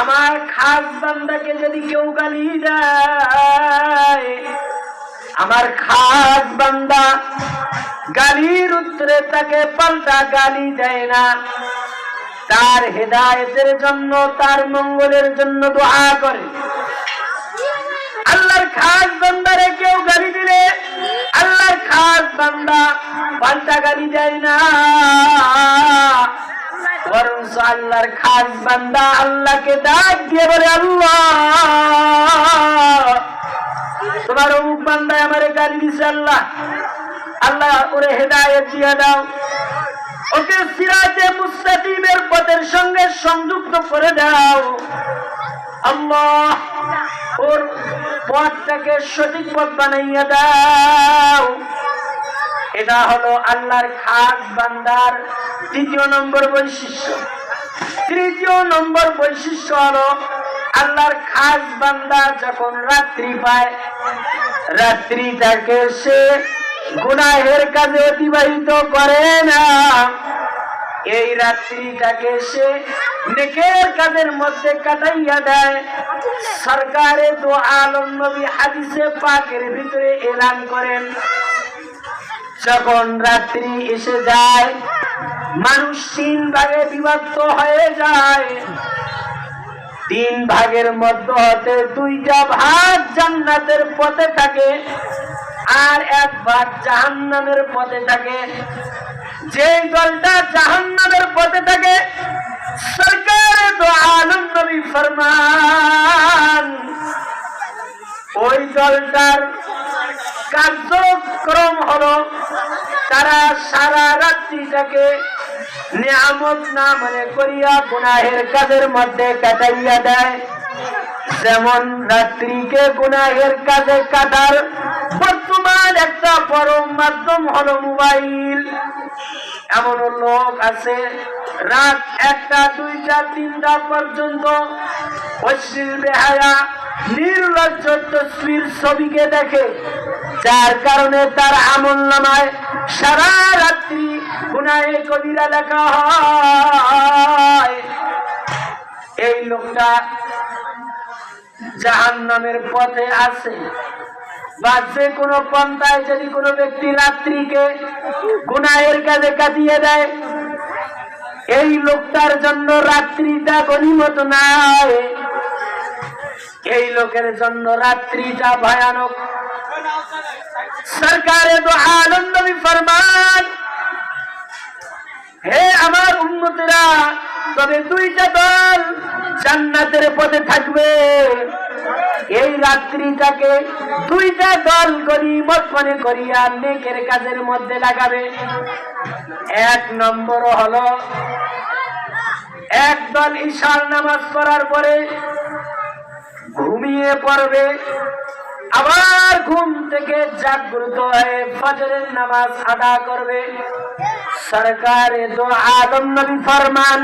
আমার খাস বান্দাকে যদি কেউ গালি দেয়, আমার খাস বান্দা গালির উত্তরে তাকে পাল্টা গালি দেয় না। তার হেদায়েতের জন্য, তার মঙ্গলের জন্য দোয়া করে। আল্লাহর খাস বান্দারে কেউ গালি দিলে, আল্লাহর খাস বান্দা পাল্টা গালি দেয় না। বরং আল্লাহর খাস বান্দা আল্লাহকে ডাক দিয়ে বলে, আল্লাহ! তোমার অমুক বান্দায় আমারে দিছে, আল্লাহ! আল্লাহ হেদায়েত দিয়ে দাও। ওকে সিরাজে মুস্তাকিমের পথের সঙ্গে সংযুক্ত করে দাও। আল্লাহ, ওর পথটাকে সঠিক পথ বানাইয়া দাও। এটা হলো আল্লাহর খাস বান্দার দ্বিতীয় নম্বর বৈশিষ্ট্য। তৃতীয় নম্বর বৈশিষ্ট্য হলো আল্লাহর খাস বান্দা যখন রাত্রি পায়, রাত্রিটাকে সে গুনাহের কাজে অতিবাহিত করে না। এই রাত্রিটাকে সে নেকের কাজের মধ্যে কাটাইয়া দেয়। সরকারে তো আলম নবী হাদিসে পাকের ভিতরে এলান করেন। যখন রাত্রি এসে যায়, মানুষ তিন ভাগে বিভক্ত হয়ে যায়। তিন ভাগের মধ্য হতে দুইটা ভাগ জান্নাতের পথে থাকে আর এক ভাগ জাহান্নামের পথে থাকে। যেই দলটা জাহান্নামের পথে থাকে, সরকার তো আলম ফরমান। ওই দলটার কার্যক্রম হলো তারা সারা রাত্রিটাকে নিয়ামত না মনে করিয়া গুনাহের কাজের মধ্যে কাটাইয়া দেয়। যেমন রাত্রিকে গুনাহের কাজে কাটার বর্তমান একটা বড় মাধ্যম হলো মোবাইল। এমন লোক আছে, রাত একটা, দুইটা, তিনটা পর্যন্ত অশ্লীল বেহায়া, নির্লজ্জ তসবির ছবিকে দেখে। যার কারণে তার আমল নামায় সারা রাত্রি গুনাহে কবিরা হয়। এই লোকটা জাহান নামের পথে আছে। বা যে কোনো পন্থায় যদি কোনো ব্যক্তি রাত্রিকে গুনাহের কাজে কাটিয়ে দেয়, এই লোকটার জন্য রাত্রিটা গণিমত নাই। এই লোকের জন্য রাত্রিটা ভয়ানক। সরকারে তো আনন্দ ফরমান। হে আমার উন্নতিরা তবে দুইটা দল জান্নাতের পথে থাকবে। এই রাত্রিটাকে দুইটা দল গরিমত মনে করিয়া নেকের কাজের মধ্যে লাগাবে। এক নম্বর হলো, এক দল ঈশার নামাজ পড়ার পরে ঘুমিয়ে পড়বে। আবার ঘুম থেকে জাগ্রত হয়ে ফজরের নামাজ আদা করবে। সরকারে তো আদম নবী ফরমান,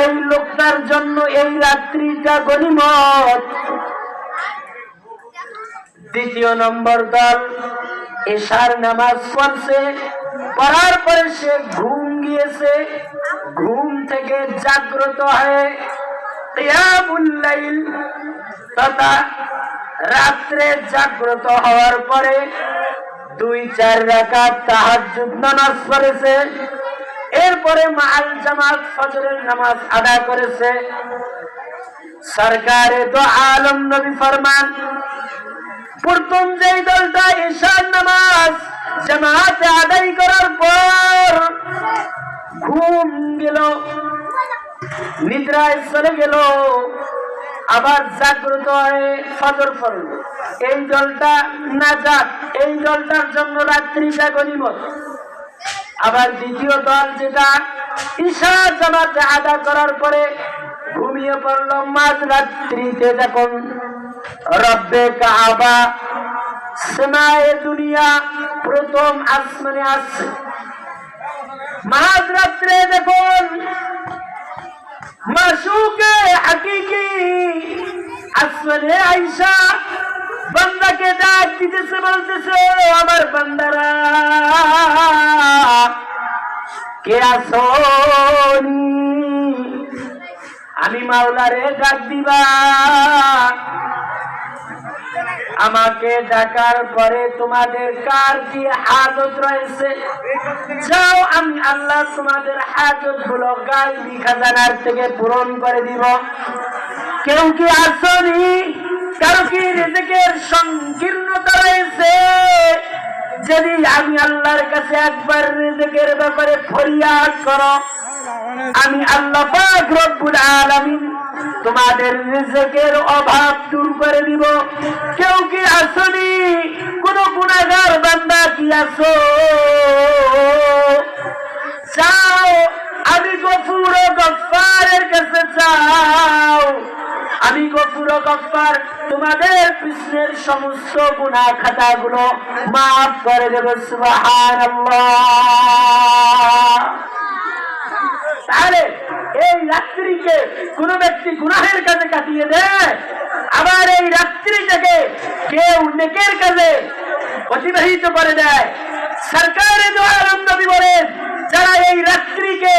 এই লোকটার জন্য এই রাত্রিটা গনিমত দ্বিতীয় নম্বর দল, এশার নামাজ পড়ছে। পড়ার পরে সে ঘুম গিয়েছে। ঘুম থেকে জাগ্রত হয়ে তথা রাত্রে জাগ্রত হওয়ার পরে দুই চার রাকাত তাহাজ্জুদ নামাজ পড়েছে। এরপরে মাল জামাত ফজরের নামাজ আদা করেছে। সরকারে তো আলম নবী ফরমান, প্রথম যেই দলটা ঈশান নামাজ জামাতে আদায় করার পর ঘুম গেল, নিদ্রায় চলে গেল। আবার জাগ্রত হয়ে ফজর এই জলটা না যাক এই জলটার জন্য রাত্রিটা গনিমত আবার দ্বিতীয় দল যেটা ঈশা জামাতে আদা করার পরে ঘুমিয়ে পড়ল মাঝ রাত্রিতে যখন। রব্বে কাবা সেমায়ে দুনিয়া, প্রথম আসমানে আসছে মাঝ রাত্রে দেখুন মাসুকে হাকিকি আসলে আইসা বান্দাকে ডাক দিতেছে, বলতেছে আমার বান্দারা, কে আসনি আমি মাওলারে ডাক দিবা। আমাকে ডাকার পরে তোমাদের কার কি হাজত রয়েছে? যাও, আমি আল্লাহ তোমাদের হাজতগুলো গাইবি খাজানার থেকে পূরণ করে দিব। কেউ কি আসনি? কারও কি রিজিকের সংকীর্ণতা রয়েছে? যদি আমি আল্লাহর কাছে একবার রিজিকের ব্যাপারে ফরিয়াদ করো, আমি আল্লাহ রব্বুল আলামিন তোমাদের রিজিকের অভাব দূর করে দিব। কেউ কি আসনি? কোন গুনাহগার বান্দা কি আসো চাও, আমি গফুর ও গফফারের কাছে চাও। আমি গফুর ও গফফার, তোমাদের কৃষ্ণের সমস্ত গুনাহ খাতাগুলো মাফ করে দেব, সুবহানাল্লাহ। তাহলে এই রাত্রিকে কোন ব্যক্তি গুনাহের কাজে কাটিয়ে দেয়। আবার এই রাত্রিটাকে কেউ নেকের কাজে অতিবাহিত করে দেয়। সরকারের দ্বারা নবী বলেন, যারা এই রাত্রিকে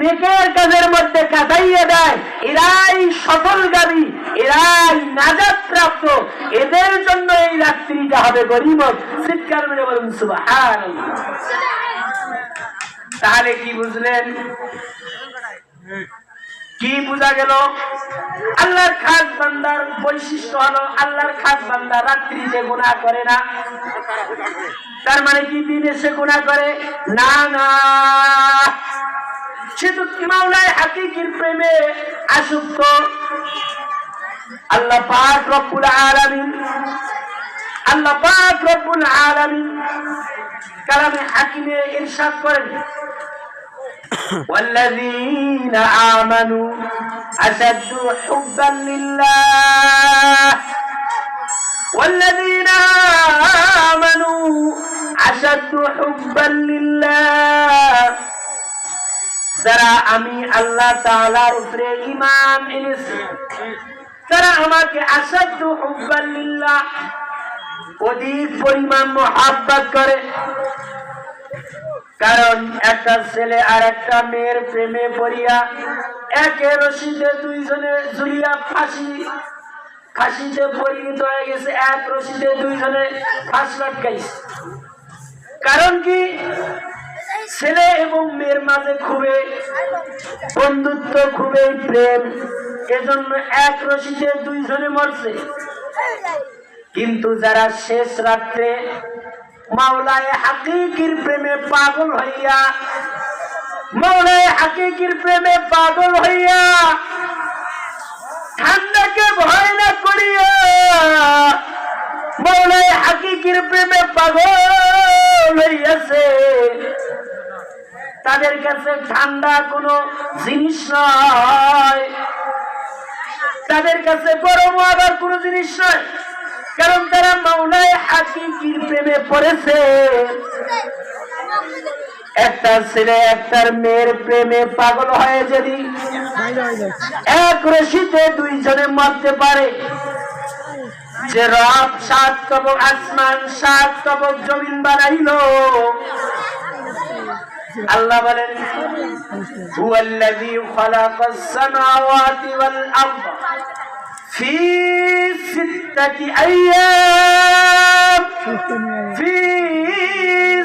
নেকের কাজের মধ্যে কাটাইয়ে দেয়, এরাই সফলগামী, এরাই নাজাত প্রাপ্ত এদের জন্য এই রাত্রিটা হবে গরিমত মেরে বলুন, সুবহানাল্লাহ। তাহলে কি বুঝলেন? কি বোঝা গেল? আল্লাহর খাস বান্দার বৈশিষ্ট্য হলো আল্লাহর খাস বান্দা রাত্রিতে গুণা করে না। তার মানে কি দিনে সে গুণা করে? না না। সে তো মাওলায় হাকিকির প্রেমে আসক্ত। আল্লাহ পাক রব্বুল আলামিন আল্লাহ পাক রব্বুল আলামিন কালামে হাকিমে ইরশাদ করেন والذين آمنوا أشد حبا لله والذين آمنوا أشد حبا لله যারা আমি আল্লাহ তাআলার উপরে ঈমান এনেছি তারা আমাকে আসাধ্য হুব্বান লিল্লাহ অধিক পরিমাণ মহাব্বত করে। কারণ একটা ছেলে আর একটা মেয়ের প্রেমে পড়িয়া একে রশিদে দুইজনে ঝুলিয়া ফাঁসি, ফাঁসিতে পরিণত হয়ে গেছে, এক রশিদে দুইজনে ফাঁস লটকাইছে। কারণ কি? ছেলে এবং মেয়ের মাঝে খুবই বন্ধুত্ব, খুবই প্রেম, এজন্য এক রশিদে দুইজনে মরছে। কিন্তু যারা শেষ রাত্রে মাওলায় হাকিকির প্রেমে পাগল হইয়া, মাওলায় হাকিকির প্রেমে পাগল হইয়া ঠান্ডাকে ভয় না করিয়া মাওলায় হাকিকির প্রেমে পাগল হইয়াছে। তাদের কাছে ঠান্ডা কোনো জিনিস নয়। তাদের কাছে গরম আবার কোনো জিনিস নয়। কারণ তারা মাওলায় হাকিফির প্রেমে পড়েছে, একটা ছেলে, একটার মেয়ের প্রেমে পাগল হয়ে যদি এক রশিতে দুইজনে মারতে পারে, যে রব সাত তবক আসমান সাত তবক জমিন বানাইল। আল্লাহ বলেন, হুয়াল্লাযী খালাকাস সামাওয়াতি ওয়াল আরদ। في ستة أيام في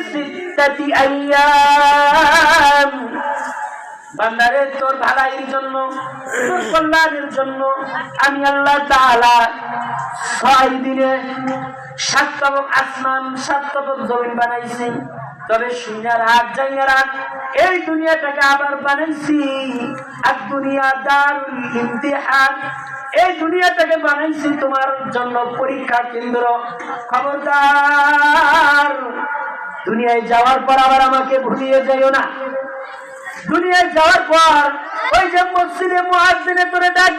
ستة أيام বান্দারে তোর ভালাইয়ের জন্য তোর কল্যাণের জন্য আমি আল্লাহ তাআলা ছয় দিনে সাত তবক আসমান সাত তবক জমিন বানাইছি তবে শুনার হাত জাইয়ার হাত এই দুনিয়াটাকে আবার বানাইছি আর দুনিয়া দারুল ইমতিহান এই দুনিয়াটাকে বানাইছি তোমার জন্য পরীক্ষা কেন্দ্র। খবরদার, দুনিয়ায় যাওয়ার পর আবার আমাকে ভুলিয়ে যাইও না। দুনিয়ায় যাওয়ার পর ওই যে মসজিদে মহাজিনে তোরে ডাক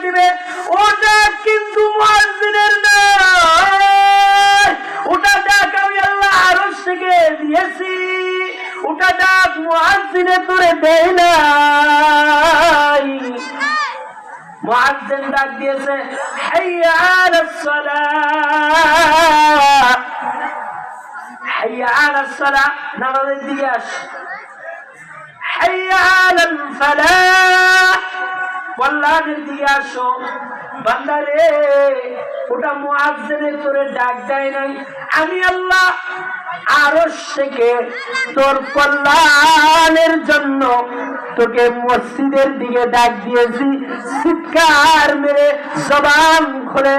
حديثة حي على الصلاة. حي على الصلاة. نرى الدياش حي على الفلاح. কল্যাণের দিকে আসো। বান্দারে, ওটা মুআজ্জিনের তোরে ডাক দেয় নাই। আমি আল্লাহ আরশ থেকে তোর কল্যাণের জন্য তোকে মসজিদের দিকে ডাক দিয়েছি। চিৎকার মেরে জবান খুলে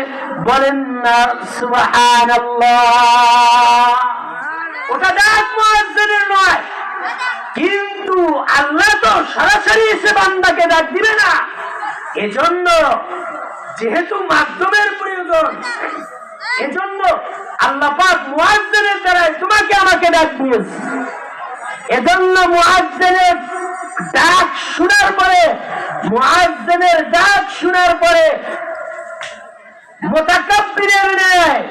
বলেন না, সুবহানাল্লাহ। ওটা ডাক মুআজ্জিনের নয়। কিন্তু আল্লাহ তো সরাসরি এসে বান্দাকে ডাক দিবে না। এজন্য যেহেতু মাধ্যমের প্রয়োজন, এজন্য আল্লাহ পাক মুআজ্জিনের দ্বারাই তোমাকে আমাকে ডাক দিয়েছে। এজন্য মুআজ্জিনের ডাক শোনার পরে মুআজ্জিনের ডাক শোনার পরে মোতাকাব্বিরের ন্যায়,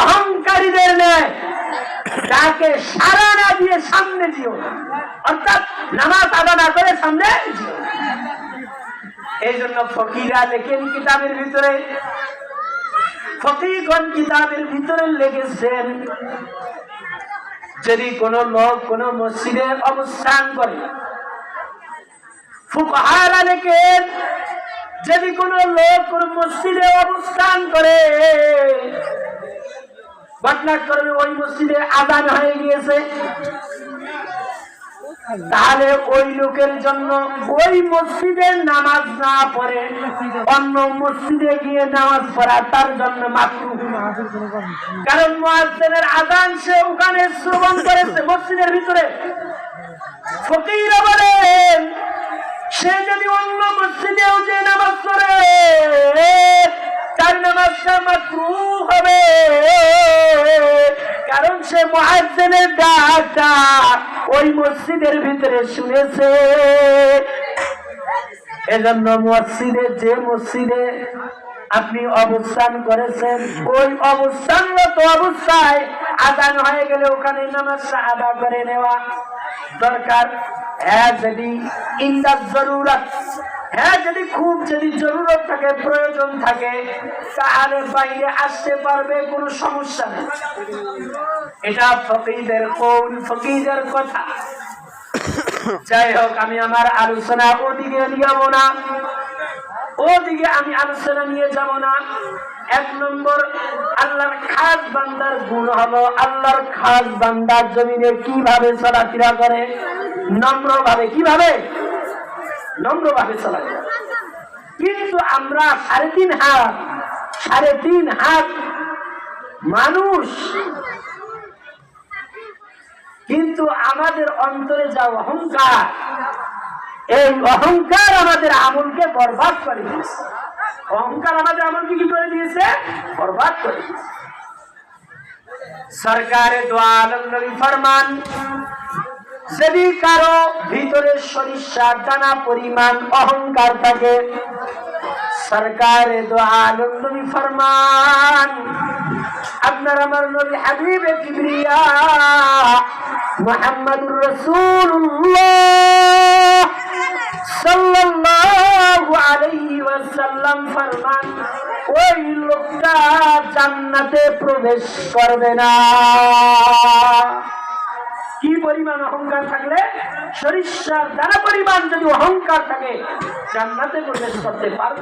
অহংকারীদের ন্যায় তাকে সারা না দিয়ে সামনে দিও অর্থাৎ নামাজ আদা না করে সামনে এই জন্য ফকিরা লেখেন কিতাবের ভিতরে ফকিরগণ কিতাবের ভিতরে লেগেছেন যদি কোন লোক কোন মসজিদে অবস্থান করে, ফুকহারা লেখেন, যদি কোন লোক কোন মসজিদে অবস্থান করে ঘটনাক্রমে ওই মসজিদে আদান হয়ে গিয়েছে। তাহলে ওই লোকের জন্য ওই মসজিদে নামাজ না পড়ে, অন্য মসজিদে গিয়ে নামাজ পড়া তার জন্য মাত্র কারণ মুয়াজ্জিনের আজান সে ওখানে শ্রবণ করেছে মসজিদের ভিতরে। ফকিরা বলেন সে যদি অন্য মসজিদেও যে নামাজ পড়ে তার নামাজটা মাত্রু হবে। কারণ সে মহাজনের ডাকটা ওই মসজিদের ভিতরে শুনেছে এজন্য মসজিদে, যে মসজিদে আপনি অবস্থান করেছেন, ওই অবস্থানরত অবস্থায় আদান হয়ে গেলে ওখানে নামাজটা আদা করে নেওয়া দরকার। হ্যাঁ যদি ইন্দার জরুরত। হ্যাঁ যদি খুব যদি জরুরত থাকে, প্রয়োজন থাকে, তাহলে বাইরে আসতে পারবে, কোনো সমস্যা নেই। এটা ফকিদের কৌল, ফকিদের কথা। যাই হোক, আমি আমার আলোচনা ওদিকে যাব না। ওদিকে আমি আলোচনা নিয়ে যাব না। এক নম্বর, আল্লাহর খাস বান্দার গুণ হলো আল্লাহর খাস বান্দার জমিনে কীভাবে চলাফেরা করে? নম্র ভাবে কীভাবে? নম্র ভাবে চলাফেরা কিন্তু আমরা সাড়ে তিন হাত, সাড়ে তিন হাত মানুষ। কিন্তু আমাদের অন্তরে যা অহংকার, এই অহংকার আমাদের আমলকে বরবাদ করে দিয়েছে। অহংকার আমাদের আমলকে কি করে দিয়েছে? বরবাদ করে দিয়েছে। সরকারে দোয়ালবী ফরমান যদি কারও ভিতরে সরিষার দানা পরিমাণ অহংকার থাকে, সরকারে দোয়ালবী ফরমান, আপনার আমার নবী হাবিবে কিবরিয়া, মুহাম্মাদুর রাসূলুল্লাহ সাল্লাল্লাহু আলাইহি ওয়াসাল্লাম ফরমান, ওই লোকটা জান্নাতে প্রবেশ করবে না। কি পরিমাণ অহংকার থাকলে? সরিষার দ্বারা পরিমাণ যদি অহংকার থাকে, জান্নাতে প্রবেশ করতে পারব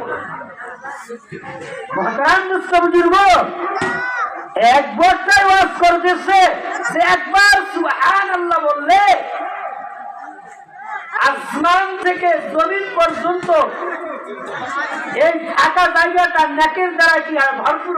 এক বছর ওয়াজ করতেছে, সে একবার সুহান আল্লাহ বললে আসমান থেকে জমিন পর্যন্ত এই ফাঁকা জায়গাটা নেকের দ্বারা কি হয়? ভরপুর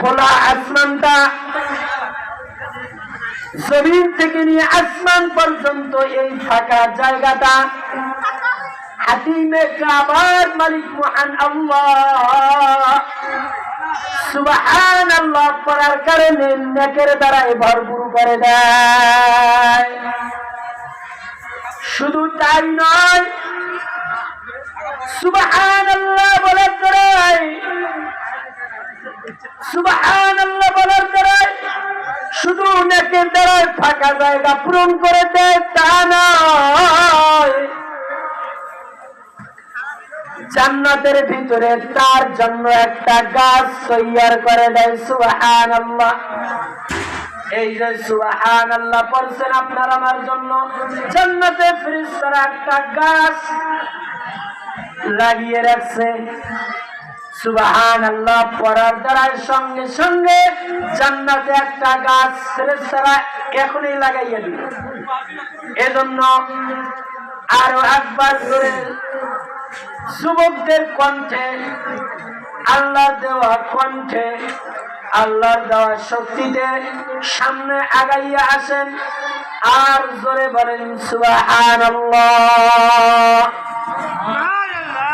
খোলা আসমানটা জমিন থেকে নিয়ে আসমান পর্যন্ত এই ফাঁকা জায়গাটা। হাতিমে কাবার মালিক মহান আল্লাহ। ভরপুর করে দেয়। শুধু তাই নয় সুবহান আল্লাহ বলার দ্বারাই বলার শুধু নেকের দ্বারাই ফাঁকা জায়গা পূরণ করে দেয় তা নয়। জান্নাতের ভিতরে তার জন্য একটা গাছ তৈয়ার করে দেয় সুহান আল্লাহ এই যে সুহান আল্লাহ পড়ছেন আপনার আমার জন্য, জান্নাতে ফিরিস্তারা একটা গাছ লাগিয়ে রাখছে। সঙ্গে সঙ্গে একটা গাছ এখনই লাগাইয়া আরও একবার যুবকদের কণ্ঠে আল্লাহ দেওয়া কণ্ঠে, আল্লাহর দেওয়া শক্তিতে সামনে আগাইয়া আসেন। আর জোরে বলেন